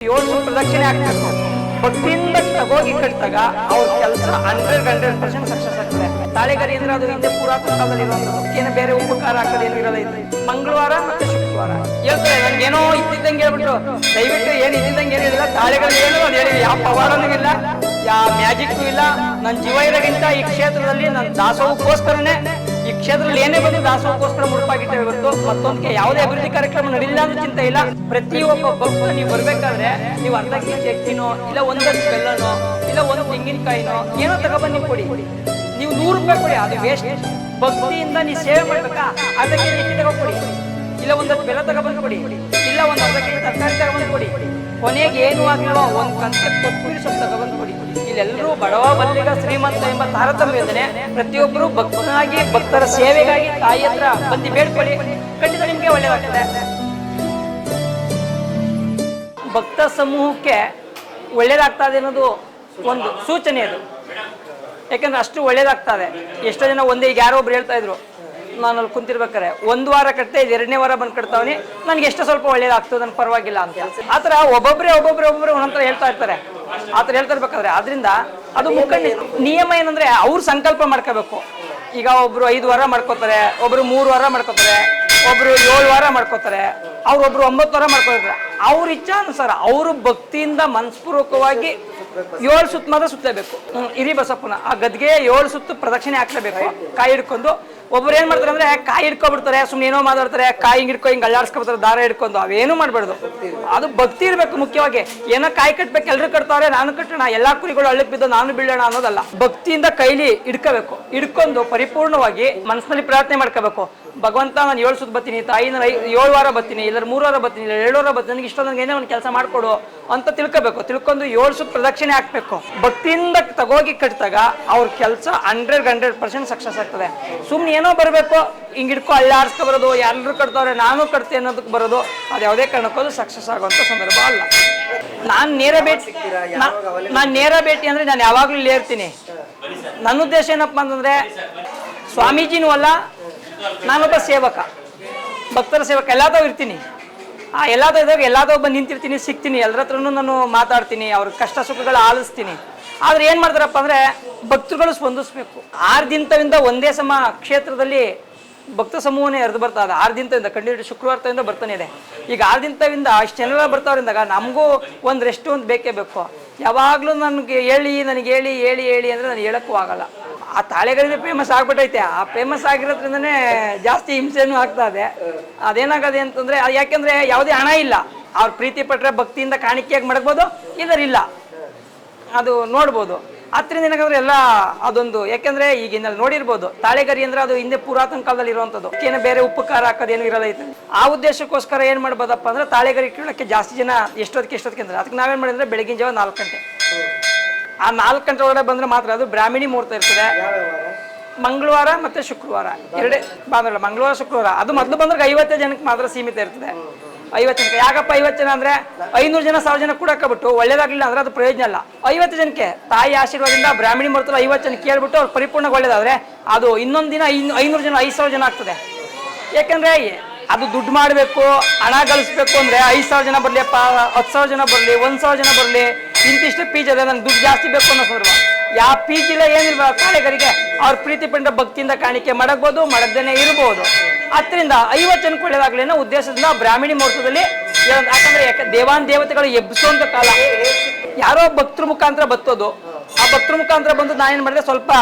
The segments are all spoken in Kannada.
ಏಳು ಪ್ರದಕ್ಷಿಣೆ ಆಗ್ಬೇಕು. ಭಕ್ತಿಯಿಂದ ತಗೋಗಿ ಕಟ್ಟಿದಾಗ ಅವ್ರ ಕೆಲಸ ಹಂಡ್ರೆಡ್ ಹಂಡ್ರೆಡ್ ಪರ್ಸೆಂಟ್ ಸಕ್ಸಸ್ ಆಗ್ತದೆ. ತಾಳೆಗರಿ ಅಂದ್ರೆ ಅದು ಹಿಂದೆ ಪುರಾತನ ಕಾಲದಲ್ಲಿ ಏನು ಬೇರೆ ಉಪಕಾರ ಆಗ್ತದೆ ಏನು ಇರಲ್ಲ ಮಂಗಳವಾರ ಮತ್ತೆ ಶುಕ್ರವಾರ. ಹೇಳ್ತಾರೆ, ನನ್ಗೇನೋ ಇದ್ದಿದ್ದಂಗೆ ಹೇಳ್ಬಿಟ್ರು ದಯವಿಟ್ಟು ಏನು ಇದ್ದಿದ್ದಂಗೆ ಏನು ಇಲ್ಲ ತಾಳೆಗಳು ಏನು ಅದು ಹೇಳಿ. ಯಾವ ಪವಾರನೂ ಇಲ್ಲ ಯಾವ ಮ್ಯಾಜಿಕ್ ಇಲ್ಲ. ನನ್ನ ಜೀವ ಇರೋಗಿಂತ ಈ ಕ್ಷೇತ್ರದಲ್ಲಿ ನನ್ನ ದಾಸೋಹಕ್ಕೋಸ್ಕರನೇ ಈ ಕ್ಷೇತ್ರದಲ್ಲಿ ಏನೇ ಬಂದು ದಾಸೋಹಕ್ಕೋಸ್ಕರ ಮುಡುಪಾಗಿಟ್ಟೆ ಇವತ್ತು. ಮತ್ತೊಂದಕ್ಕೆ ಯಾವುದೇ ಅಭಿವೃದ್ಧಿ ಕಾರ್ಯಕ್ರಮ ನಡೀಲಿಲ್ಲ ಅಂತ ಚಿಂತೆ ಇಲ್ಲ. ಪ್ರತಿಯೊಬ್ಬ ಭಕ್ತ ನೀವು ಬರ್ಬೇಕಾದ್ರೆ ನೀವು ಅರ್ಧ ಕೆಜಿ ಅಕ್ಕಿನೋ, ಇಲ್ಲ ಒಂದಷ್ಟು ಬೆಲ್ಲನೋ, ಇಲ್ಲ ಒಂದು ತೆಂಗಿನಕಾಯಿನೋ, ಏನೋ ತಗೊಬನ್ನಿ ಕೊಡಿ. ನೀವು ನೂರು ರೂಪಾಯಿ ಕೊಡಿ, ಅದು ವೇಸ್ಟ್ ಭಕ್ತಿಯಿಂದ ನೀ ಸೇವೆ ಮಾಡ್ಬೇಕಾ? ಅರ್ಧ ಕೆಜಿ ಅಕ್ಕಿ ತಗೊಕೊಡಿ ಇಲ್ಲ ಒಂದಷ್ಟು ಬೆಲ್ಲ ತಗೊಬಂದು ಕೊಡಿ. ಇಲ್ಲ ಒಂದು ಅರ್ಧ ಕೆಜಿ ತರಕಾರಿ ತಗೊಬಂದು ಕೊಡಿ. ಕೊನೆಗೆ ಏನು ಆಗ್ಲಿಲ್ಲ ಒಂದು ಕನ್ಸೆಪ್ಟ್ ಕೊತ್ತಂಬರಿ ಸ್ವಲ್ಪ ತಗೊಬಂದು ಕೊಡಿ ಇಲ್ಲೆಲ್ಲರೂ ಬಡವ ಬಲ್ಲಿಗ ಶ್ರೀಮಂತ ಎಂಬ ತಾರತಮ್ಯ ಇಲ್ಲದೆ ಪ್ರತಿಯೊಬ್ಬರು ಭಕ್ತನಾಗಿ, ಭಕ್ತರ ಸೇವೆಗಾಗಿ ತಾಯಿ ಹತ್ರ ಬಂದು ಬೇಡ್ಕೊಳ್ಳಿ. ಖಂಡಿತ ನಿಮಗೆ ಒಳ್ಳೆಯದಾಗ್ತದೆ ಭಕ್ತ ಸಮೂಹಕ್ಕೆ ಒಳ್ಳೇದಾಗ್ತಾ ಇದೆ ಅನ್ನೋದು ಒಂದು ಸೂಚನೆ ಅದು. ಯಾಕಂದ್ರೆ ಅಷ್ಟು ಒಳ್ಳೇದಾಗ್ತಾ ಇದೆ ಎಷ್ಟೋ ಜನ ಒಂದೇ ಈಗ ಯಾರೋ ಒಬ್ರು ಹೇಳ್ತಾ ಇದ್ರು ನಾನು ಅಲ್ಲಿ ಕುಂತಿರ್ಬೇಕಾರೆ. ಒಂದು ವಾರ ಕಟ್ತೆ ಎರಡನೇ ವಾರ ಬಂದು ಕಟ್ತಾವನಿ. ನನಗೆ ಎಷ್ಟು ಸ್ವಲ್ಪ ಒಳ್ಳೇದಾಗ್ತದೆ, ನನಗೆ ಪರವಾಗಿಲ್ಲ ಅಂತ ಆ ಥರ ಒಬ್ಬೊಬ್ಬರೇ ಒಬ್ಬೊಬ್ಬರೇ ಒಬ್ಬೊಬ್ಬರು ಒಂದೊಂಥರ ಹೇಳ್ತಾ ಇರ್ತಾರೆ. ಆ ಥರ ಹೇಳ್ತಾ ಇರ್ಬೇಕಾದ್ರೆ ಅದರಿಂದ ಅದು ಮುಖಂಡ ನಿಯಮ ಏನಂದ್ರೆ ಅವ್ರು ಸಂಕಲ್ಪ ಮಾಡ್ಕೋಬೇಕು. ಈಗ ಒಬ್ರು ಐದು ವಾರ ಮಾಡ್ಕೋತಾರೆ, ಒಬ್ರು ಮೂರು ವಾರ ಮಾಡ್ಕೋತಾರೆ. ಒಬ್ರು ಏಳು ವಾರ ಮಾಡ್ಕೋತಾರೆ ಅವ್ರೊಬ್ರು ಒಂಬತ್ತು ವಾರ ಮಾಡ್ಕೊತಾರೆ ಅವ್ರ ಇಚ್ಛಾನುಸಾರ ಅವರು ಭಕ್ತಿಯಿಂದ ಮನಸ್ಪೂರ್ವಕವಾಗಿ ಏಳು ಸುತ್ತ ಮಾತ್ರ ಸುತ್ತಲೇಬೇಕು. ಇರಿ ಬಸಪ್ಪನ, ಆ ಗದ್ಗೆ ಏಳು ಸುತ್ತು ಪ್ರದಕ್ಷಿಣೆ ಹಾಕ್ಲೇಬೇಕು. ಕಾಯಿ ಹಿಡ್ಕೊಂಡು, ಒಬ್ರು ಏನ್ ಮಾಡ್ತಾರೆ ಅಂದ್ರೆ ಕಾಯಿ ಹಿಡ್ಕೊಬಿಡ್ತಾರೆ ಸುಮ್ಮನೆ ಏನೋ ಮಾತಾಡ್ತಾರೆ, ಕಾಯಿ ಹಿಂಗ್ ಹಿಡ್ಕೊ, ಹಿಂಗ್ ಅಳ್ಳಾಡ್ಸ್ಕೊಬಿಡ್ತಾರೆ, ದಾರ ಹಿಡ್ಕೊಂಡು, ಅವೇನು ಮಾಡ್ಬಾರ್ದು. ಅದು ಭಕ್ತಿ ಇರ್ಬೇಕು ಮುಖ್ಯವಾಗಿ. ಏನೋ ಕಾಯಿ ಕಟ್ಬೇಕು, ಎಲ್ರು ಕಟ್ತಾವ್ರೆ ನಾನು ಕಟ್ಟೋಣ ಎಲ್ಲಾ ಕುರಿಗಳು ಹಳ್ಳಕ್ ಬಿದ್ದು ನಾನು ಬೀಳೋಣ ಅನ್ನೋದಲ್ಲ. ಭಕ್ತಿಯಿಂದ ಕೈಲಿ ಹಿಡ್ಕೋಬೇಕು. ಹಿಡ್ಕೊಂಡು ಪರಿಪೂರ್ಣವಾಗಿ ಮನಸ್ಸಿನಲ್ಲಿ ಪ್ರಾರ್ಥನೆ ಮಾಡ್ಕೋಬೇಕು. ಭಗವಂತ ನಾನು ಏಳು ಸುತ್ತ ಬರ್ತೀನಿ ತಾಯಿ ನಾನು ಏಳು ವಾರ ಬರ್ತೀನಿ ಇಲ್ಲ ಮೂರು ವಾರ ಬರ್ತೀನಿ ಇಲ್ಲ ಏಳು ವಾರ ಬರ್ತೀನಿ ನನಗೆ ಇಷ್ಟ ನನಗೆ ಏನೋ ಒಂದು ಕೆಲಸ ಮಾಡಿಕೊಡು ಅಂತ ತಿಳ್ಕೊಬೇಕು. ತಿಳ್ಕೊಂಡು ಏಳು ಸುತ್ತ ಪ್ರದಕ್ಷಿಣೆ ಹಾಕ್ಬೇಕು. ಭಕ್ತಿಯಿಂದ ತಗೋಗಿ ಕಟ್ಟಿದಾಗ ಅವ್ರ ಕೆಲಸ ಹಂಡ್ರೆಡ್ ಹಂಡ್ರೆಡ್ ಪರ್ಸೆಂಟ್ ಸಕ್ಸಸ್ ಆಗ್ತದೆ. ಸುಮ್ಮನೆ ಏನೋ ಬರಬೇಕು, ಹಿಂಗೆ ಹಿಡ್ಕೊ ಆರಿಸ್ಕೊ ಬರೋದು ಎಲ್ಲರೂ ಕಟ್ತವ್ರೆ ನಾನು ಕಟ್ತೆ ಅನ್ನೋದಕ್ಕೆ ಬರೋದು, ಅದು ಯಾವುದೇ ಕಾರಣಕ್ಕೂ ಸಕ್ಸಸ್ ಆಗುವಂಥ ಸಂದರ್ಭ ಅಲ್ಲ. ನಾನು ನೇರ ಭೇಟಿ ನಾನು ನೇರ ಭೇಟಿ ಅಂದರೆ ನಾನು ಯಾವಾಗಲೂ ಇಲ್ಲೇ ಇರ್ತೀನಿ. ನನ್ನ ಉದ್ದೇಶ ಏನಪ್ಪ ಅಂತಂದರೆ, ಸ್ವಾಮೀಜಿನೂ ಅಲ್ಲ ನಾನೊಬ್ಬ ಸೇವಕ. ಭಕ್ತರ ಸೇವಕ. ಎಲ್ಲಾದೋ ಇರ್ತೀನಿ. ಆ, ಎಲ್ಲಾದೋ ಇದ್ದಾಗ ಎಲ್ಲಾದೋ ಬಂದು ನಿಂತಿರ್ತೀನಿ, ಸಿಗ್ತೀನಿ. ಎಲ್ಲರ ಹತ್ರನೂ ನಾನು ಮಾತಾಡ್ತೀನಿ, ಅವ್ರ ಕಷ್ಟ ಸುಖಗಳು ಆಲಿಸ್ತೀನಿ. ಆದ್ರೆ ಏನು ಮಾಡ್ತಾರಪ್ಪ ಅಂದರೆ ಭಕ್ತರುಗಳು ಸ್ಪಂದಿಸ್ಬೇಕು. ಆರು ದಿನದಿಂದ ಒಂದೇ ಸಮ ಕ್ಷೇತ್ರದಲ್ಲಿ ಭಕ್ತ ಸಮೂಹನೇ ಎರೆದು ಬರ್ತಾ ಇದೆ. ಆರು ದಿನದಿಂದ ಕಂಡು ಶುಕ್ರವಾರದಿಂದ ಬರ್ತಾನೆ ಇದೆ. ಈಗ ಆರು ದಿನದಿಂದ ಅಷ್ಟು ಜನ ಬರ್ತಾವ್ರಿಂದಾಗ ನಮಗೂ ಒಂದು ರೆಸ್ಟ್ ಒಂದು ಬೇಕೇ ಬೇಕು. ಯಾವಾಗಲೂ ನನಗೆ ಹೇಳಿ ನನಗೆ ಹೇಳಿ ಹೇಳಿ ಹೇಳಿ ಅಂದರೆ ನಾನು ಹೇಳೋಕ್ಕೂ ಆಗಲ್ಲ. ಆ ತಾಳೆಗಳಿಂದ ಫೇಮಸ್ ಆಗ್ಬಿಟ್ಟೈತೆ. ಆ ಫೇಮಸ್ ಆಗಿರೋದ್ರಿಂದನೇ ಜಾಸ್ತಿ ಹಿಂಸೆನೂ ಆಗ್ತಾ ಇದೆ. ಅದೇನಾಗದೆ ಅಂತಂದ್ರೆ, ಅದು ಯಾಕೆಂದ್ರೆ ಯಾವುದೇ ಹಣ ಇಲ್ಲ. ಅವ್ರ ಪ್ರೀತಿ ಪಟ್ಟರೆ ಭಕ್ತಿಯಿಂದ ಕಾಣಿಕೆಯಾಗಿ ಮಡಗ್ಬೋದು ಇದರಿಲ್ಲ ಅದು ನೋಡ್ಬೋದು. ಹತ್ತರಿಂದ ಏನಾಗಂದ್ರೆ ಎಲ್ಲ ಅದೊಂದು, ಯಾಕೆಂದ್ರೆ ಈಗ ನೋಡಿರ್ಬೋದು, ತಾಳೆಗರಿ ಅಂದ್ರೆ ಅದು ಹಿಂದೆ ಪುರಾತನ ಕಾಲದಲ್ಲಿ ಇರುವಂತದ್ದು. ಏನು ಬೇರೆ ಉಪ್ಪು ಖಾರ ಹಾಕೋದೇನು ಇರಲ್ಲ ಐತೆ ಆ ಉದ್ದೇಶಕ್ಕೋಸ್ಕರ ಏನ್ ಮಾಡ್ಬೋದಪ್ಪ ಅಂದ್ರೆ ತಾಳೆಗರಿ ಕೀಳಕ್ಕೆ ಜಾಸ್ತಿ ಜನ ಎಷ್ಟೊತ್ತಿಗೆ ಎಷ್ಟೊತ್ತಿಗೆ ಅಂದ್ರೆ, ಅದಕ್ಕೆ ನಾವೇನ್ ಮಾಡಿದ್ರೆ ಬೆಳಗಿನ ಜಾವ ನಾಲ್ಕು ಗಂಟೆ. ಆ ನಾಲ್ಕು ಗಂಟೆ ಒಳಗಡೆ ಬಂದ್ರೆ ಮಾತ್ರ ಅದು ಬ್ರಾಹ್ಮಿಣಿ ಮುಹೂರ್ತ ಇರ್ತದೆ. ಮಂಗಳವಾರ ಮತ್ತೆ ಶುಕ್ರವಾರ. ಎರಡೇ ಬಾಂಧವ್ಯ ಮಂಗಳವಾರ, ಶುಕ್ರವಾರ. ಅದು ಮೊದಲು ಬಂದ್ರೆ ಐವತ್ತೇ ಜನಕ್ಕೆ ಮಾತ್ರ ಸೀಮಿತ ಇರ್ತದೆ. ಐವತ್ತು ಜನಕ್ಕೆ. ಯಾಕಪ್ಪ ಐವತ್ತು ಜನ ಅಂದ್ರೆ ಐನೂರು ಜನ, ಸಾವಿರ ಜನ ಕೂಡಕ್ಬಿಟ್ಟು ಒಳ್ಳೇದಾಗ್ಲಿಲ್ಲ ಅಂದ್ರೆ ಅದು ಪ್ರಯೋಜನ ಅಲ್ಲ ಐವತ್ತು ಜನಕ್ಕೆ ತಾಯಿ ಆಶೀರ್ವಾದದಿಂದ ಬ್ರಾಹ್ಮಣಿ ಮುಹೂರ್ತ ಐವತ್ತು ಜನ ಕೇಳ್ಬಿಟ್ಟು ಅವ್ರು ಪರಿಪೂರ್ಣ ಒಳ್ಳೇದಾದ್ರೆ ಅದು ಇನ್ನೊಂದು ದಿನ ಐನು ಐನೂರು ಜನ, ಐದು ಸಾವಿರ ಜನ ಆಗ್ತದೆ. ಯಾಕಂದ್ರೆ ಅದು ದುಡ್ಡು ಮಾಡಬೇಕು, ಹಣ ಗಳಿಸ್ಬೇಕು ಅಂದ್ರೆ ಐದು ಸಾವಿರ ಜನ ಬರಲಿಪ್ಪ ಹತ್ತು ಸಾವಿರ ಜನ ಬರಲಿ, ಒಂದು ಸಾವಿರ ಜನ ಬರಲಿ, ಇಂತಿಷ್ಟು ಪೀಜ್ ಅದೇ ನನಗೆ ದುಡ್ಡು ಜಾಸ್ತಿ ಬೇಕು ಅನ್ನೋ ಸಂದರ್ಭ. ಯಾವ ಪೀಜ್ ಇಲ್ಲ ಏನಿಲ್ಲ ಕಾಳೆಗರಿಗೆ ಅವ್ರ ಪ್ರೀತಿ ಪಂಡ ಭಕ್ತಿಯಿಂದ ಕಾಣಿಕೆ ಮಾಡಕ್ಬೋದು ಮಾಡದೇನೆ ಇರಬಹುದು ಅದರಿಂದ ಐವತ್ತು ಜನಕ್ಕೆ ಒಳ್ಳೇದಾಗ್ಲಿ ಅನ್ನೋ ಉದ್ದೇಶದಿಂದ ಬ್ರಾಹ್ಮಣಿ ಮುಹೂರ್ತದಲ್ಲಿ. ಯಾಕಂದ್ರೆ ಯಾಕೆ ದೇವಾನ್ ದೇವತೆಗಳು ಎಬ್ಬಿಸುವಂತ ಕಾಲ. ಯಾರೋ ಭಕ್ತರ ಮುಖಾಂತರ ಬತ್ತೋದು. ಆ ಭಕ್ತರ ಮುಖಾಂತರ ಬಂದು ನಾನು ಏನು ಮಾಡಿದೆ? ಸ್ವಲ್ಪ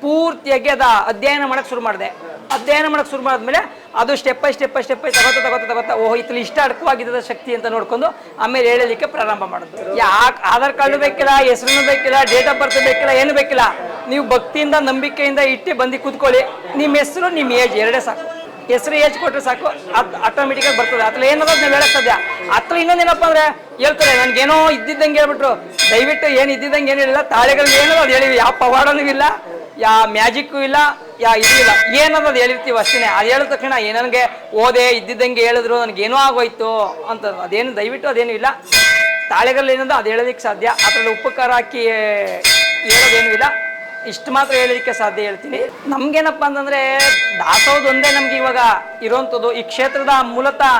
ಪೂರ್ತಿಯಾಗಿ ಅದ ಅಧ್ಯಯನ ಮಾಡಕ್ ಶುರು ಮಾಡಿದೆ. ಅಧ್ಯಯನ ಮಾಡಕ್ ಶುರು ಮಾಡಿದ್ಮೇಲೆ ಅದು step by step by step by ತಗೋತಾ ತಗೋತಾ ತಗೋತಾ, ಓಹ್ ಇತ್ತಲ್ಲಿ ಇಷ್ಟ ಅಡಕವಾಗಿದ್ದದ ಶಕ್ತಿ ಅಂತ ನೋಡ್ಕೊಂಡು ಆಮೇಲೆ ಹೇಳಲಿಕ್ಕೆ ಪ್ರಾರಂಭ ಮಾಡೋದು ಯಾಕೆ ಆಧಾರ್ ಕಾರ್ಡು ಬೇಕಿಲ್ಲ ಹೆಸರು ಬೇಕಿಲ್ಲ ಡೇಟ್ ಆಫ್ ಬರ್ತ್ ಬೇಕಿಲ್ಲ, ಏನು ಬೇಕಿಲ್ಲ. ನೀವು ಭಕ್ತಿಯಿಂದ ನಂಬಿಕೆಯಿಂದ ಇಟ್ಟು ಬಂದು ಕೂತ್ಕೊಳ್ಳಿ. ನಿಮ್ಮ ಹೆಸರು, ನಿಮ್ಮ ಏಜ್ ಎರಡೇ ಸಾಕು. ಹೆಸರು ಏಜ್ ಕೊಟ್ಟರೆ ಸಾಕು. ಅದು ಆಟೋಮೆಟಿಕಾಗಿ ಬರ್ತದೆ. ಅತ್ಲ ಏನದ ನೀವು ಹೇಳಕ್ ಸಾಧ್ಯ. ಅತ್ಲ ಇನ್ನೊಂದೇನಪ್ಪ ಅಂದ್ರೆ ಹೇಳ್ತಾರೆ, ನನ್ಗೇನೋ ಇದ್ದಿದ್ದಂಗೆ ಹೇಳ್ಬಿಟ್ರು. ದಯವಿಟ್ಟು ಏನು ಇದ್ದಿದ್ದಂಗೆ ಏನಿಲ್ಲ ತಾಳೆಗಳಲ್ಲಿ ಏನೋ ಅದು ಹೇಳಿವಿ ಯಾವ ಪವಾಡನೂ ಇಲ್ಲ, ಯಾ ಮ್ಯಾಜಿಕ್ಕು ಇಲ್ಲ, ಯಾ ಇದು ಇಲ್ಲ. ಏನದು ಅದು ಹೇಳಿರ್ತೀವಿ ಅಷ್ಟೇ ಅದು ಹೇಳಿದ ತಕ್ಷಣ ನನಗೆ ಓದೆ ಇದ್ದಿದ್ದಂಗೆ ಹೇಳಿದ್ರು, ನನಗೇನೋ ಆಗೋಯ್ತು ಅಂತ ಅದೇನು ದಯವಿಟ್ಟು ಅದೇನು ಇಲ್ಲ. ತಾಳೆಗಳಲ್ಲಿ ಏನಂದ್ರೆ ಅದು ಹೇಳೋದಕ್ಕೆ ಸಾಧ್ಯ. ಅದ್ರಲ್ಲಿ ಉಪಕಾರ ಹಾಕಿ ಹೇಳೋದೇನು ಇಲ್ಲ. ಇಷ್ಟು ಮಾತ್ರ ಹೇಳಲಿಕ್ಕೆ ಸಾಧ್ಯ ಹೇಳ್ತೀನಿ. ನಮ್ಗೇನಪ್ಪ ಅಂತಂದ್ರೆ ದಾಸೋದು ಒಂದೇ ನಮ್ಗೆ ಇವಾಗ ಇರೋವಂಥದ್ದು ಈ ಕ್ಷೇತ್ರದ ಮೂಲತಃ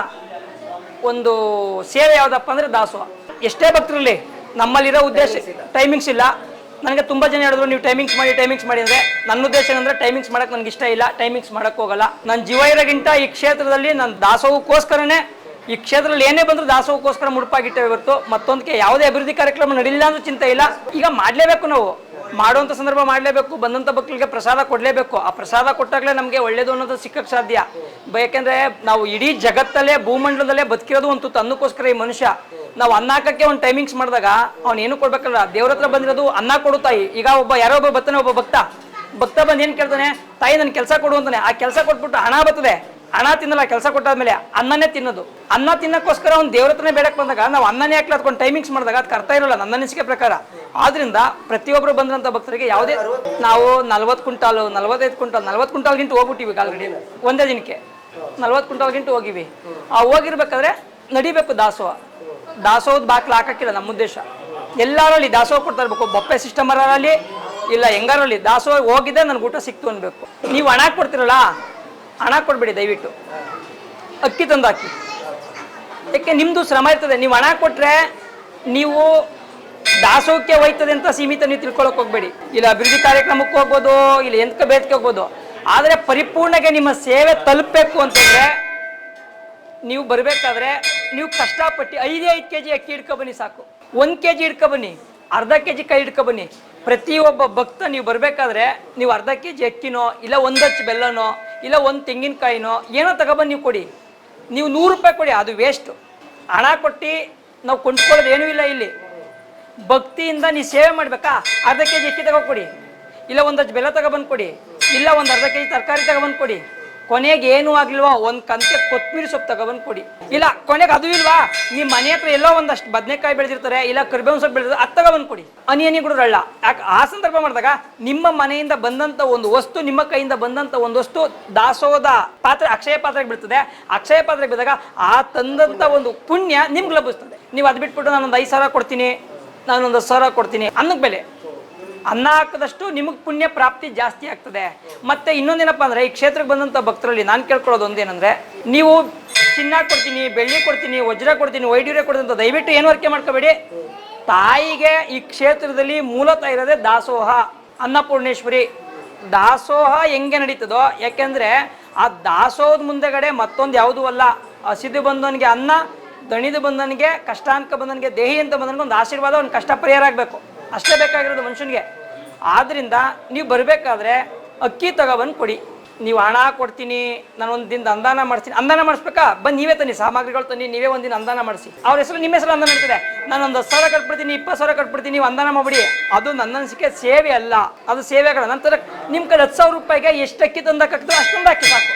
ಒಂದು ಸೇವೆ ಯಾವುದಪ್ಪ ಅಂದ್ರೆ ದಾಸೋಹ. ಎಷ್ಟೇ ಭಕ್ತರಲ್ಲಿ ನಮ್ಮಲ್ಲಿರೋ ಉದ್ದೇಶ ಟೈಮಿಂಗ್ಸ್ ಇಲ್ಲ. ನನಗೆ ತುಂಬ ಜನ ಹೇಳಿದ್ರು, ನೀವು ಟೈಮಿಂಗ್ಸ್ ಮಾಡಿ ಟೈಮಿಂಗ್ಸ್ ಮಾಡಿ ಅಂದರೆ ನನ್ನ ಉದ್ದೇಶ ಏನಂದ್ರೆ ಟೈಮಿಂಗ್ಸ್ ಮಾಡಕ್ಕೆ ನನಗೆ ಇಷ್ಟ ಇಲ್ಲ ಟೈಮಿಂಗ್ಸ್ ಮಾಡಕ್ಕೆ ಹೋಗಲ್ಲ. ನನ್ನ ಜೀವ ಇರೋಗಿಂತ ಈ ಕ್ಷೇತ್ರದಲ್ಲಿ ನನ್ನ ದಾಸೋಹಕ್ಕೋಸ್ಕರನೇ, ಈ ಕ್ಷೇತ್ರದಲ್ಲಿ ಏನೇ ಬಂದರೂ ದಾಸೋಹಕ್ಕೋಸ್ಕರ ಮುಡುಪಾಗಿಟ್ಟೇವೆ ಹೊರತು ಮತ್ತೊಂದಕ್ಕೆ ಯಾವುದೇ ಅಭಿವೃದ್ಧಿ ಕಾರ್ಯಕ್ರಮ ನಡೀಲಿಲ್ಲ ಅಂದ್ರೆ ಚಿಂತೆ ಇಲ್ಲ. ಈಗ ಮಾಡಲೇಬೇಕು ನಾವು. ಮಾಡುವಂಥ ಸಂದರ್ಭ ಮಾಡಲೇಬೇಕು ಬಂದಂಥ ಭಕ್ತರಿಗೆ ಪ್ರಸಾದ ಕೊಡಲೇಬೇಕು. ಆ ಪ್ರಸಾದ ಕೊಟ್ಟಾಗಲೇ ನಮಗೆ ಒಳ್ಳೇದು ಅನ್ನೋದು ಸಿಕ್ಕಕ್ಕೆ ಸಾಧ್ಯ. ಯಾಕೆಂದರೆ ನಾವು ಇಡೀ ಜಗತ್ತಲ್ಲೇ, ಭೂಮಂಡಲದಲ್ಲೇ ಬದುಕಿರೋದು ಒಂದು ತನ್ನಕ್ಕೋಸ್ಕರ ಈ ಮನುಷ್ಯ. ನಾವು ಅನ್ನ ಹಾಕಕ್ಕೆ ಒಂದು ಟೈಮಿಂಗ್ಸ್ ಮಾಡಿದಾಗ ಅವ್ನು ಏನು ಕೊಡ್ಬೇಕಲ್ಲ? ದೇವ್ರ ಹತ್ರ ಬಂದಿರೋದು ಅನ್ನ ಕೊಡು ತಾಯಿ. ಈಗ ಒಬ್ಬ, ಯಾರೋ ಒಬ್ಬ ಬರ್ತಾನೆ ಒಬ್ಬ ಭಕ್ತ. ಭಕ್ತ ಬಂದು ಏನು ಕೇಳ್ತಾನೆ? ತಾಯಿ ನನ್ನ ಕೆಲಸ ಕೊಡು ಅಂತಾನೆ. ಆ ಕೆಲಸ ಕೊಟ್ಬಿಟ್ಟು ಹಣ ಬರ್ತದೆ. ಹಣ ತಿನ್ನಲ್ಲ, ಕೆಲಸ ಕೊಟ್ಟಾದ್ಮೇಲೆ ಅನ್ನನೇ ತಿನ್ನೋದು. ಅನ್ನ ತಿನ್ನಕ್ಕೋಸ್ಕರ ಅವ್ನು ದೇವ್ರ ಹತ್ರನೇ ಬೇಡಕ್ಕೆ ಬಂದಾಗ ನಾವು ಅನ್ನನೇ ಹಾಕ್ಲಿ ಅದ್ಕೊಂಡು ಟೈಮಿಂಗ್ಸ್ ಮಾಡಿದಾಗ ಅದು ಕರ್ತಾ ಇರೋಲ್ಲ, ನನ್ನ ಅನಿಸಿಕೆ ಪ್ರಕಾರ. ಆದ್ರಿಂದ ಪ್ರತಿಯೊಬ್ಬರು ಬಂದಂತ ಭಕ್ತರಿಗೆ ಯಾವುದೇ ನಾವು ನಲ್ವತ್ತು ಕ್ವಿಂಟಾಲು, ನಲ್ವತ್ತೈದು ಕ್ವಿಂಟಾಲ್, ನಲ್ವತ್ತು ಕ್ವಿಂಟಾಲ್ಗಿಂತ ಹೋಗ್ಬಿಟ್ಟಿವಿ ಆಲ್ರೆಡಿ ಒಂದೇ ದಿನಕ್ಕೆ. ನಲ್ವತ್ತು ಕ್ವಿಂಟಾಲ್ಗಿಂತ ಹೋಗಿವಿ. ಆ ಹೋಗಿರ್ಬೇಕಾದ್ರೆ ನಡಿಬೇಕು ದಾಸೋಹ. ದಾಸೋಹದ ಬಾಕ್ಲು ಹಾಕಕ್ಕಿಲ್ಲ ನಮ್ಮ ಉದ್ದೇಶ. ಎಲ್ಲರಲ್ಲಿ ದಾಸೋಹ ಕೊಡ್ತಾ ಇರ್ಬೇಕು. ಬೊಪ್ಪೆ ಸಿಸ್ಟಮರಲ್ಲಿ ಇಲ್ಲ ಹೆಂಗಾರಲ್ಲಿ ದಾಸೋಹ ಹೋಗಿದ್ದೆ ನನ್ಗೆ ಊಟ ಸಿಕ್ತು ಅನ್ಬೇಕು. ನೀವು ಹಣ ಕೊಡ್ತಿರಲ್ಲ? ಹಣ ಕೊಡ್ಬೇಡಿ ದಯವಿಟ್ಟು. ಅಕ್ಕಿ ತಂದು ಹಾಕಿ. ಯಾಕೆ ನಿಮ್ಮದು ಶ್ರಮ ಇರ್ತದೆ. ನೀವು ಹಣ ಕೊಟ್ಟರೆ ನೀವು ದಾಸೋಹಕ್ಕೆ ಹೋಯ್ತದೆ ಅಂತ ಸೀಮಿತ ನೀವು ತಿಳ್ಕೊಳಕ್ ಹೋಗ್ಬೇಡಿ. ಇಲ್ಲ ಅಭಿವೃದ್ಧಿ ಕಾರ್ಯಕ್ರಮಕ್ಕೆ ಹೋಗ್ಬೋದು, ಇಲ್ಲ ಎಂತ ಬೇದಕ್ಕೆ ಹೋಗ್ಬೋದು. ಆದರೆ ಪರಿಪೂರ್ಣಗೆ ನಿಮ್ಮ ಸೇವೆ ತಲುಪಬೇಕು ಅಂತಂದ್ರೆ ನೀವು ಬರಬೇಕಾದ್ರೆ ನೀವು ಕಷ್ಟಪಟ್ಟು ಐದೇ ಐದು ಕೆ ಜಿ ಅಕ್ಕಿ ಹಿಡ್ಕೊ ಬನ್ನಿ ಸಾಕು. ಒಂದು ಕೆ ಜಿ ಹಿಡ್ಕೊ ಬನ್ನಿ, ಅರ್ಧ ಕೆ ಜಿ ಕೈ ಹಿಡ್ಕೊ ಬನ್ನಿ. ಪ್ರತಿಯೊಬ್ಬ ಭಕ್ತ ನೀವು ಬರಬೇಕಾದ್ರೆ ನೀವು ಅರ್ಧ ಕೆ ಜಿ ಅಕ್ಕಿನೋ, ಇಲ್ಲ ಒಂದು ಹಚ್ಚು ಬೆಲ್ಲನೋ, ಇಲ್ಲ ಒಂದು ತೆಂಗಿನಕಾಯಿನೋ, ಏನೋ ತಗೊಬಂದು ನೀವು ಕೊಡಿ. ನೀವು ನೂರು ರೂಪಾಯಿ ಕೊಡಿ, ಅದು ವೇಸ್ಟು ಹಣ ಕೊಟ್ಟು ನಾವು ಕೊಂಡ್ಕೊಳ್ಳೋದು ಏನೂ ಇಲ್ಲ ಇಲ್ಲಿ. ಭಕ್ತಿಯಿಂದ ನೀ ಸೇವೆ ಮಾಡ್ಬೇಕಾ? ಅರ್ಧ ಕೆ ಜಿ ಅಕ್ಕಿ ತಗೋಕೊಡಿ. ಇಲ್ಲ ಒಂದಷ್ಟು ಬೆಲ್ಲ ತಗೊಬಂದು ಕೊಡಿ ಇಲ್ಲ ಒಂದು ಅರ್ಧ ಕೆ ಜಿ ತರಕಾರಿ ತಗೊಬಂದು ಕೊಡಿ ಕೊನೆಗೆ ಏನು ಆಗ್ಲಿಲ್ವಾ? ಒಂದು ಕಂತೆ ಕೊತ್ತಂಬರಿ ಸೊಪ್ಪು ತಗೊಬಂದು ಕೊಡಿ ಇಲ್ಲ, ಕೊನೆಗೆ ಅದು ಇಲ್ವಾ? ನಿಮ್ಮ ಮನೆ ಹತ್ರ ಎಲ್ಲೋ ಒಂದಷ್ಟು ಬದನೆಕಾಯಿ ಬೆಳೆದಿರ್ತಾರೆ, ಇಲ್ಲ ಕರ್ಬೇವ್ ಸೊಪ್ಪು ಬೆಳೆದಿರ್ತಾರೆ, ಅದು ತಗೊಬಂದು ಕೊಡಿ ಅನಿಯನಿ ಯಾಕೆ ಆ ಸಂದರ್ಭ ಮಾಡಿದಾಗ ನಿಮ್ಮ ಮನೆಯಿಂದ ಬಂದಂಥ ಒಂದು ವಸ್ತು, ನಿಮ್ಮ ಕೈಯಿಂದ ಬಂದಂಥ ಒಂದು ವಸ್ತು ದಾಸೋದ ಪಾತ್ರೆ, ಅಕ್ಷಯ ಪಾತ್ರೆಗೆ ಬಿಡ್ತದೆ ಅಕ್ಷಯ ಪಾತ್ರೆಗೆ ಬಿದ್ದಾಗ ಆ ತಂದಂಥ ಒಂದು ಪುಣ್ಯ ನಿಮ್ಗೆ ಲಭಿಸ್ತದೆ. ನೀವು ಅದು ಬಿಟ್ಬಿಟ್ಟು ನಾನೊಂದು ಐದು ಸಾವಿರ ಕೊಡ್ತೀನಿ. ನಾನೊಂದು ಸಾವಿರ ಕೊಡ್ತೀನಿ. ಅನ್ನಕ್ಕೆ ಬೆಲೆ. ಅನ್ನ ಹಾಕದಷ್ಟು ನಿಮಗೆ ಪುಣ್ಯ ಪ್ರಾಪ್ತಿ ಜಾಸ್ತಿ ಆಗ್ತದೆ. ಮತ್ತೆ ಇನ್ನೊಂದೇನಪ್ಪ ಅಂದರೆ, ಈ ಕ್ಷೇತ್ರಕ್ಕೆ ಬಂದಂಥ ಭಕ್ತರಲ್ಲಿ ನಾನು ಕೇಳ್ಕೊಳ್ಳೋದು ಒಂದೇನಂದ್ರೆ, ನೀವು ಚಿನ್ನ ಕೊಡ್ತೀನಿ, ಬೆಳ್ಳಿ ಕೊಡ್ತೀನಿ, ವಜ್ರ ಕೊಡ್ತೀನಿ ವೈಡ್ಯೂರ್ಯ ಕೊಡ್ತೀನಿ ಅಂತ ದಯವಿಟ್ಟು ಏನು ವರ್ಕೆ ಮಾಡ್ಕೋಬೇಡಿ. ತಾಯಿಗೆ ಈ ಕ್ಷೇತ್ರದಲ್ಲಿ ಮೂಲತಃ ಇರೋದೇ ದಾಸೋಹ, ಅನ್ನಪೂರ್ಣೇಶ್ವರಿ. ದಾಸೋಹ ಹೆಂಗೆ ನಡೀತದೋ, ಯಾಕೆಂದ್ರೆ ಆ ದಾಸೋಹದ ಮುಂದೆಗಡೆ ಮತ್ತೊಂದು ಯಾವುದೂ ಅಲ್ಲ. ಹಸಿದು ಬಂದವನಿಗೆ ಅನ್ನ ದಣಿದು ಕಷ್ಟ ಕಷ್ಟಾಂಕ ಬಂದನಿಗೆ ದೇಹಿ ಅಂತ ಬಂದನಿಗೆ ಒಂದು ಆಶೀರ್ವಾದ, ಒಂದು ಕಷ್ಟ ಪರಿಹಾರ ಆಗಬೇಕು ಅಷ್ಟೇ ಬೇಕಾಗಿರೋದು ಮನುಷ್ಯನಿಗೆ. ಆದ್ದರಿಂದ ನೀವು ಬರಬೇಕಾದ್ರೆ ಅಕ್ಕಿ ತಗೊಬಂದು ಕೊಡಿ. ನೀವು ಹಣ ಕೊಡ್ತೀನಿ, ನಾನು ಒಂದು ದಿನದ ಅಂದಾನ ಮಾಡ್ತೀನಿ. ಅಂದಾನ ಮಾಡಿಸ್ಬೇಕಾ? ಬಂದು ನೀವೇ ತನ್ನಿ, ಸಾಮಗ್ರಿಗಳು ತನ್ನಿ, ನೀವೇ ಒಂದಿನ ಅಂದಾನ ಮಾಡಿಸಿ. ಅವ್ರ ಹೆಸರು ನಿಮ್ಮ ಹೆಸರು ಅಂದಾನ ಇರ್ತದೆ ನಾನು ಒಂದು ಹತ್ತು ಸಾವಿರ ಕಟ್ಬಿಡ್ತೀನಿ, ಇಪ್ಪತ್ತು ಸಾವಿರ ಕಟ್ಬಿಡ್ತೀನಿ, ನೀವು ಅಂದಾನ ಮಾಡಿಬಿಡಿ. ಅದು ನನ್ನ ಅನಿಸಿಕೆ ಸೇವೆ ಅಲ್ಲ. ಅದು ಸೇವೆಗಳ ನಂತರ ನಿಮ್ಮ ಕಡೆ ಹತ್ತು ಸಾವಿರ ರೂಪಾಯಿಗೆ ಎಷ್ಟು ಅಕ್ಕಿ ತಂದಾಕಾಗ್ತದೆ ಅಷ್ಟೊಂದು ಅಕ್ಕಿ ಸಾಕು.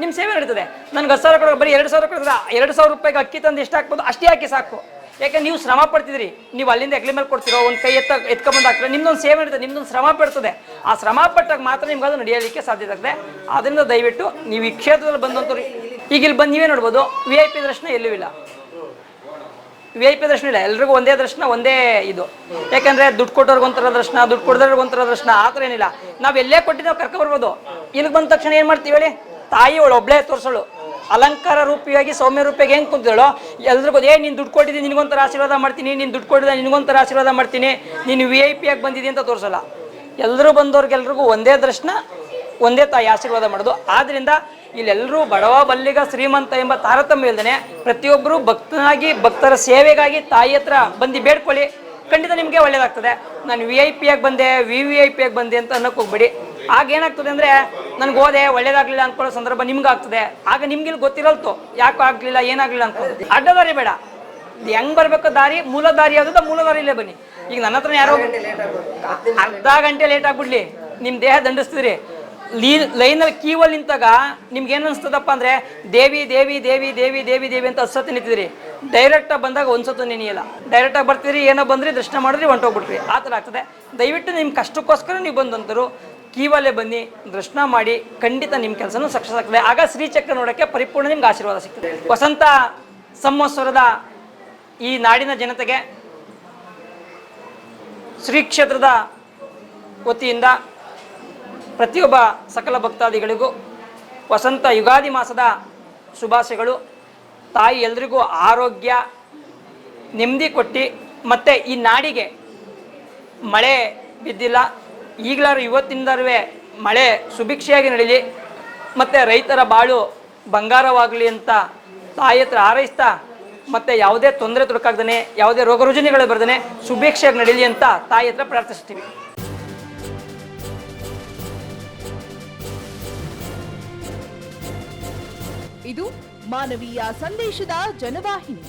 ನಿಮ್ಮ ಸೇವೆ ನಡೀತದೆ. ನನಗೆ ಹತ್ತು ಸಾವಿರ ಕೊಡೋ ಬರೀ ಎರಡು ಸಾವಿರ ಕೊಡ್ತದೆ ಎರಡು ಸಾವಿರ ರೂಪಾಯಿಗೆ ಅಕ್ಕಿ ತಂದು ಎಷ್ಟು ಹಾಕ್ಬೋದು, ಅಷ್ಟೇ ಹಾಕಿ ಸಾಕು. ಯಾಕೆ ನೀವು ಶ್ರಮ ಪಡ್ತಿದ್ರಿ? ನೀವು ಅಲ್ಲಿಂದ ಎಗ್ಲಿ ಮೇಲೆ ಕೊಡ್ತೀರೋ, ಒಂದು ಕೈ ಎತ್ತ, ಎತ್ಕೊಂಬಂದು ಹಾಕ್ತಾರೆ, ನಿಮ್ದೊಂದು ಸೇವೆ ನಡೀತದೆ, ನಿಮ್ದೊಂದು ಶ್ರಮ ಪಡ್ತದೆ. ಆ ಶ್ರಮ ಪಟ್ಟಾಗ ಮಾತ್ರ ನಿಮ್ಗೆ ಅದು ನಡೆಯಲಿಕ್ಕೆ ಸಾಧ್ಯ ಆಗ್ತದೆ. ಅದರಿಂದ ದಯವಿಟ್ಟು ನೀವು ಈ ಕ್ಷೇತ್ರದಲ್ಲಿ ಬಂದಂಥವ್ರು ಈಗ ಇಲ್ಲಿ ಬಂದು ನೀವೇ ನೋಡ್ಬೋದು ವಿ ಐ ಪಿ ದರ್ಶನ ಎಲ್ಲೂ ಇಲ್ಲ. ವಿ ಐ ಪಿ ದರ್ಶನ ಇಲ್ಲ, ಎಲ್ರಿಗೂ ಒಂದೇ ದರ್ಶನ, ಒಂದೇ ಇದು. ಯಾಕಂದ್ರೆ ದುಡ್ಡು ಕೊಟ್ಟವ್ರಿಗೆ ಒಂಥರ ದರ್ಶನ, ದುಡ್ಡು ಕೊಡದವ್ರಿಗೆ ಒಂಥರ ದರ್ಶನ, ಆ ಥರ ಏನಿಲ್ಲ. ನಾವು ಎಲ್ಲೇ ಕೊಟ್ಟು ನಾವು ಕರ್ಕೊಬರ್ಬೋದು ಇಲ್ಲಿಗೆ ಬಂದ ತಕ್ಷಣ ಏನು ಮಾಡ್ತೀವಿ ಹೇಳಿ? ತಾಯಿ ಅವಳು ಒಬ್ಳೇ ತೋರಿಸೋಳು. ಅಲಂಕಾರ ರೂಪಿಯಾಗಿ, ಸೌಮ್ಯ ರೂಪಿಯಾಗಿ ಹೆಂಗೆ ಕುಂತಿದಳು ಎಲ್ರಿಗೂ, ಏ, ನೀನು ದುಡ್ಡು ಕೊಟ್ಟಿದ್ದೆ, ನಿನಗೊಂಥರ ಆಶೀರ್ವಾದ ಮಾಡ್ತೀನಿ, ನೀನು ದುಡ್ಡು ಕೊಟ್ಟಿದೆ ನಿನಗೊಂಥರ ಆಶೀರ್ವಾದ ಮಾಡ್ತೀನಿ, ನೀನು ವಿ ಐ ಪಿ ಆಗಿ ಬಂದಿದ್ದೀನಿ ಅಂತ ತೋರಿಸಲ್ಲ. ಎಲ್ಲರೂ ಬಂದವ್ರಿಗೆಲ್ರಿಗೂ ಒಂದೇ ದರ್ಶನ ಒಂದೇ ತಾಯಿ ಆಶೀರ್ವಾದ ಮಾಡೋದು. ಆದ್ರಿಂದ ಇಲ್ಲೆಲ್ಲರೂ ಬಡವ ಬಲ್ಲಿಗ ಶ್ರೀಮಂತ ಎಂಬ ತಾರತಮ್ಯ ಇಲ್ದೇನೆ ಪ್ರತಿಯೊಬ್ಬರು ಭಕ್ತನಾಗಿ, ಭಕ್ತರ ಸೇವೆಗಾಗಿ ತಾಯಿ ಹತ್ರ ಬಂದು ಬೇಡ್ಕೊಳ್ಳಿ. ಖಂಡಿತ ನಿಮಗೆ ಒಳ್ಳೇದಾಗ್ತದೆ. ನಾನು ವಿ ಐ ಪಿ ಆಗಿ ಬಂದೆ ವಿ ವಿ ಐ ಪಿ ಆಗಿ ಬಂದೆ ಅಂತ ಅನ್ನೋಕ್ಕೆ ಹೋಗ್ಬೇಡಿ. ಆಗೇನಾಗ್ತದೆ ಅಂದರೆ ನನಗೆ ಓದೆ ಒಳ್ಳೇದಾಗ್ಲಿಲ್ಲ ಅನ್ಕೊಳ್ಳೋ ಸಂದರ್ಭ ನಿಮ್ಗೆ ಆಗ್ತದೆ. ಆಗ ನಿಮ್ಗೆ ಇಲ್ಲಿ ಗೊತ್ತಿರಲ್ತು. ಯಾಕೆ ಆಗ್ಲಿಲ್ಲ, ಏನಾಗ್ಲಿಲ್ಲ ಅನ್ಕೊಳ್ಳೋದು ಅಡ್ಡದಾರಿ ಬೇಡ. ಹೆಂಗ್ ಬರ್ಬೇಕು ದಾರಿ, ಮೂಲ ದಾರಿ ಯಾವ್ದು ಮೂಲ ದಾರಿಲೇ ಬನ್ನಿ. ಈಗ ನನ್ನ ಹತ್ರ ಯಾರೋ ಅರ್ಧ ಗಂಟೆ ಲೇಟ್ ಆಗ್ಬಿಡ್ಲಿ. ನಿಮ್ ದೇಹ ದಂಡಿಸ್ತಿದ್ರಿ ಲೀ, ಲೈನಲ್ಲಿ ಕೀವಲ್ಲಿ ನಿಂತಾಗ ನಿಮ್ಗೆ ಏನು ಅನ್ಸ್ತದಪ್ಪ ಅಂದ್ರೆ, ದೇವಿ ದೇವಿ ದೇವಿ ದೇವಿ ದೇವಿ ದೇವಿ ಅಂತ ಹತ್ತು ಸತಿ ನಿಂತಿದ್ರಿ ಡೈರೆಕ್ಟಾಗಿ ಬಂದಾಗ ಒಂದು ಸತ್ತು ನೆನೆಯಲ್ಲ. ಡೈರೆಕ್ಟಾಗಿ ಬರ್ತೀರಿ, ಏನೋ ಬಂದ್ರಿ, ದರ್ಶನ ಮಾಡಿದ್ರಿ, ಹೊಂಟೋಗ್ಬಿಟ್ರಿ. ಆ ಥರ ಆಗ್ತದೆ. ದಯವಿಟ್ಟು ನಿಮ್ಮ ಕಷ್ಟಕ್ಕೋಸ್ಕರ ನೀವು ಬಂದಂತರು ಕೀವಲ್ಲೇ ಬನ್ನಿ ದರ್ಶನ ಮಾಡಿ, ಖಂಡಿತ ನಿಮ್ಮ ಕೆಲಸನೂ ಸಕ್ಸಸ್ ಆಗ್ತದೆ. ಆಗ ಶ್ರೀಚಕ್ರ ನೋಡೋಕ್ಕೆ ಪರಿಪೂರ್ಣ ನಿಮ್ಗೆ ಆಶೀರ್ವಾದ ಸಿಗ್ತದೆ. ವಸಂತ ಸಂವತ್ಸರದ ಈ ನಾಡಿನ ಜನತೆಗೆ ಶ್ರೀ ಕ್ಷೇತ್ರದ ವತಿಯಿಂದ ಪ್ರತಿಯೊಬ್ಬ ಸಕಲ ಭಕ್ತಾದಿಗಳಿಗೂ ವಸಂತ ಯುಗಾದಿ ಮಾಸದ ಶುಭಾಶಯಗಳು. ತಾಯಿ ಎಲ್ರಿಗೂ ಆರೋಗ್ಯ, ನೆಮ್ಮದಿ ಕೊಟ್ಟು, ಮತ್ತು ಈ ನಾಡಿಗೆ ಮಳೆ ಬಿದ್ದಿಲ್ಲ. ಈಗಲಾರು ಇವತ್ತಿಂದರ್ವೇ ಮಳೆ ಸುಭಿಕ್ಷೆಯಾಗಿ ನಡೀಲಿ, ಮತ್ತು ರೈತರ ಬಾಳು ಬಂಗಾರವಾಗಲಿ ಅಂತ ತಾಯಿ ಹತ್ರ ಹಾರೈಸ್ತಾ, ಮತ್ತು ಯಾವುದೇ ತೊಂದರೆ ತೊಡಕಾಗ್ದೇ ಯಾವುದೇ ರೋಗ ರುಜಿನಗಳು ಬರ್ದೇ ಸುಭಿಕ್ಷೆಯಾಗಿ ನಡೀಲಿ ಅಂತ ತಾಯಿ ಹತ್ರ ಪ್ರಾರ್ಥಿಸ್ತೀವಿ. ಇದು ಮಾನವೀಯ ಸಂದೇಶದ ಜನವಾಹಿನಿ.